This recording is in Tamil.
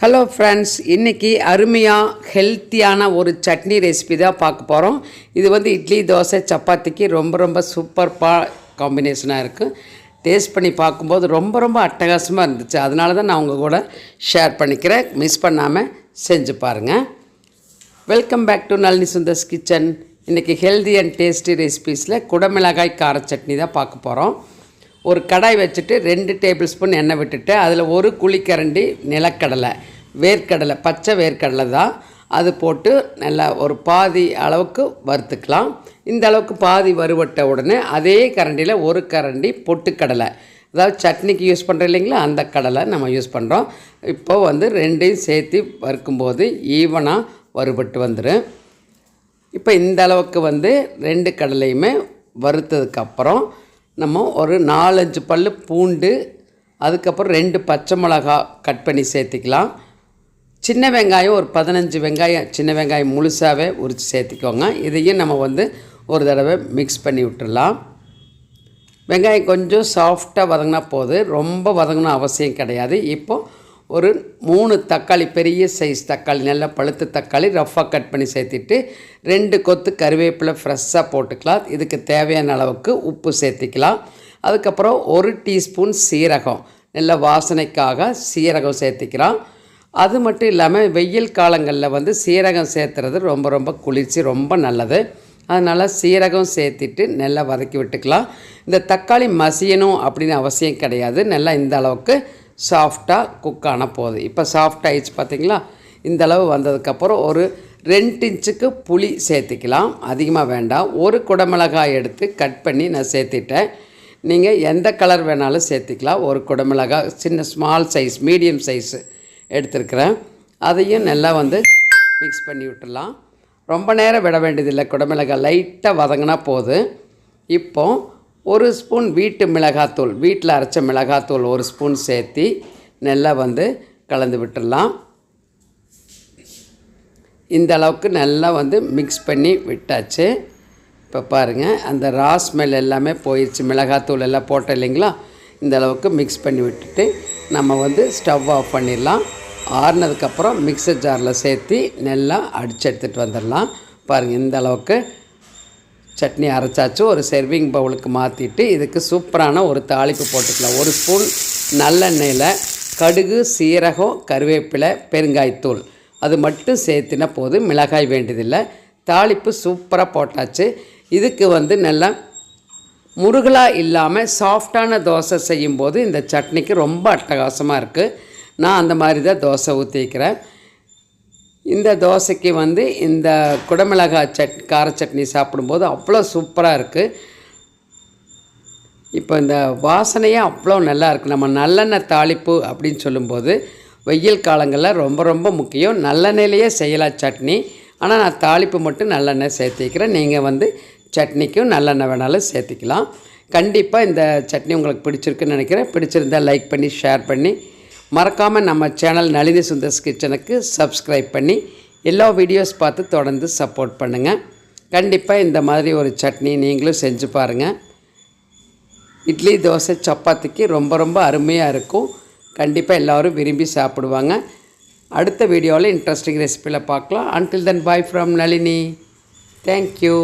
ஹலோ ஃப்ரெண்ட்ஸ் இன்றைக்கி அருமையாக ஹெல்த்தியான ஒரு சட்னி ரெசிபி தான் பார்க்க போகிறோம் இது வந்து இட்லி தோசை சப்பாத்திக்கு ரொம்ப ரொம்ப சூப்பர் பா காம்பினேஷனாக இருக்குது டேஸ்ட் பண்ணி பார்க்கும்போது ரொம்ப ரொம்ப அட்டகாசமாக இருந்துச்சு. அதனால தான் நான் உங்கள் கூட ஷேர் பண்ணிக்கிறேன். மிஸ் பண்ணாமல் செஞ்சு பாருங்கள் welcome back to Nalini Sundar's kitchen இன்றைக்கி ஹெல்தி அண்ட் டேஸ்டி ரெசிபீஸில் குடமிளகாய் கார சட்னி தான் பார்க்க போகிறோம் ஒரு கடாய் வச்சுட்டு ரெண்டு டேபிள் ஸ்பூன் எண்ணெய் விட்டுட்டு அதில் ஒரு குழிக்கரண்டி நிலக்கடலை வேர்க்கடலை பச்சை வேர்க்கடலை தான். அது போட்டு நல்லா ஒரு பாதி அளவுக்கு வறுத்துக்கலாம். இந்த அளவுக்கு பாதி வறுவட்ட உடனே அதே கரண்டியில் ஒரு கரண்டி பொட்டுக்கடலை. அதாவது சட்னிக்கு யூஸ் பண்ணுறோம் இல்லைங்களா? அந்த கடலை நம்ம யூஸ் பண்ணுறோம் இப்போ வந்து ரெண்டையும் சேர்த்து வறுக்கும்போது ஈவனாக வறுபட்டு வந்துடும் இப்போ இந்த அளவுக்கு வந்து ரெண்டு கடலையுமே வறுத்ததுக்கப்புறம் நம்ம ஒரு நாலஞ்சு பல் பூண்டு அதுக்கப்புறம் ரெண்டு பச்சை மிளகா கட் பண்ணி சேர்த்திக்கலாம். சின்ன வெங்காயம் ஒரு பதினஞ்சு வெங்காயம் சின்ன வெங்காயம் முழுசாகவே உரித்து சேர்த்திக்கோங்க. இதையும் நம்ம வந்து ஒரு தடவை மிக்ஸ் பண்ணி விட்டுடலாம். வெங்காயம் கொஞ்சம் சாஃப்டாக வதங்கினா போது ரொம்ப வதங்கணும் அவசியம் கிடையாது. இப்போது ஒரு மூணு தக்காளி பெரிய சைஸ் தக்காளி நல்லா பழுத்த தக்காளி ரஃப்பாக கட் பண்ணி சேர்த்துட்டு ரெண்டு கொத்து கருவேப்பிலை ஃப்ரெஷ்ஷாக போட்டுக்கலாம். இதுக்கு தேவையான அளவுக்கு உப்பு சேர்த்திக்கலாம். அதுக்கப்புறம் ஒரு டீஸ்பூன் சீரகம் நல்ல வாசனைக்காக சீரகம் சேர்த்திக்கலாம். அது மட்டும் இல்லாமல் வெயில் காலங்களில் வந்து சீரகம் சேர்த்துறது ரொம்ப ரொம்ப குளிர்ச்சி ரொம்ப நல்லது. அதனால் சீரகம் சேர்த்திட்டு நல்லா வதக்கி விட்டுக்கலாம். இந்த தக்காளி மசியணும் அப்படின்னு அவசியம் கிடையாது. நல்லா இந்த அளவுக்கு சாஃப்டாக குக் ஆன போகுது. இப்போ சாஃப்ட் ஆயிடுச்சு பார்த்தீங்களா இந்தளவு வந்ததுக்கப்புறம் ஒரு ரெண்டு இன்ச்சுக்கு புளி சேர்த்திக்கலாம். அதிகமாக வேண்டாம். ஒரு குடமிளகாய் எடுத்து கட் பண்ணி நான் சேர்த்திட்டேன். நீங்கள் எந்த கலர் வேணாலும் சேர்த்திக்கலாம். ஒரு குடமிளகாய் சின்ன ஸ்மால் சைஸ் மீடியம் சைஸு எடுத்துருக்குறேன். அதையும் நல்லா வந்து மிக்ஸ் பண்ணி விட்டுடலாம். ரொம்ப நேரம் விட வேண்டியதில்லை. குடமிளகாய் லைட்டாக வதங்கினா போதும் இப்போது ஒரு ஸ்பூன் வீட்டு மிளகாத்தூள் வீட்டில் அரைச்ச மிளகாத்தூள் ஒரு ஸ்பூன் சேர்த்தி நல்லா வந்து கலந்து விட்டுடலாம். இந்த அளவுக்கு நல்லா வந்து மிக்ஸ் பண்ணி விட்டாச்சு. இப்போ பாருங்கள் அந்த ரா ஸ்மெல் எல்லாமே போயிடுச்சு மிளகாத்தூள் எல்லாம் போட்டோம் இல்லைங்களா? இந்த அளவுக்கு மிக்ஸ் பண்ணி விட்டுட்டு நம்ம வந்து ஸ்டவ் ஆஃப் பண்ணிடலாம். ஆறுனதுக்கப்புறம் மிக்சர் ஜாரில் சேர்த்து நல்லா அடித்து எடுத்துகிட்டு வந்துடலாம். பாருங்கள் இந்த அளவுக்கு சட்னி அரைச்சாச்சு ஒரு செர்விங் பவுலுக்கு மாற்றிட்டு இதுக்கு சூப்பரான ஒரு தாளிப்பு போட்டுக்கலாம். ஒரு ஸ்பூன் நல்லெண்ணெயில் கடுகு சீரகம் கருவேப்பிலை பெருங்காய்த்தூள். அது மட்டும் சேர்த்தினா போதும் மிளகாய் வேண்டியதில்லை. தாளிப்பு சூப்பராக போட்டாச்சு. இதுக்கு வந்து நல்லா முருகலாக இல்லாமல் சாஃப்டான தோசை செய்யும்போது இந்த சட்னிக்கு ரொம்ப அட்டகாசமாக இருக்குது நான் அந்த மாதிரி தான் தோசை ஊற்றிக்கிறேன் இந்த தோசைக்கு வந்து இந்த குடமிளகாய் சட் கார சட்னி சாப்பிடும்போது அவ்வளோ சூப்பராக இருக்குது இப்போ இந்த வாசனையே அவ்வளோ நல்லா இருக்குது நம்ம நல்லெண்ணெய் தாளிப்பு அப்படின்னு சொல்லும்போது வெயில் காலங்களில் ரொம்ப ரொம்ப முக்கியம். நல்லெண்ணெயிலேயே செய்யலாம் சட்னி. ஆனால் நான் தாளிப்பு மட்டும் நல்லெண்ணெய் சேர்த்திக்கிறேன். நீங்கள் வந்து சட்னிக்கும் நல்லெண்ணெய் வேணாலும் சேர்த்திக்கலாம். கண்டிப்பாக இந்த சட்னி உங்களுக்கு பிடிச்சிருக்குன்னு நினைக்கிறேன். பிடிச்சிருந்தால் லைக் பண்ணி ஷேர் பண்ணி மறக்காமல் நம்ம சேனல் நளினி சுந்தர்ஸ் கிச்சனுக்கு சப்ஸ்கிரைப் பண்ணி எல்லா வீடியோஸ் பார்த்து தொடர்ந்து சப்போர்ட் பண்ணுங்கள் கண்டிப்பாக இந்த மாதிரி ஒரு சட்னி நீங்களும் செஞ்சு பாருங்கள் இட்லி தோசை சப்பாத்திக்கு ரொம்ப ரொம்ப அருமையாக இருக்கும். கண்டிப்பாக எல்லோரும் விரும்பி சாப்பிடுவாங்க. அடுத்த வீடியோவில் இன்ட்ரெஸ்டிங் ரெசிப்பியில் பார்க்கலாம். Until then bye from Nalini. Thank you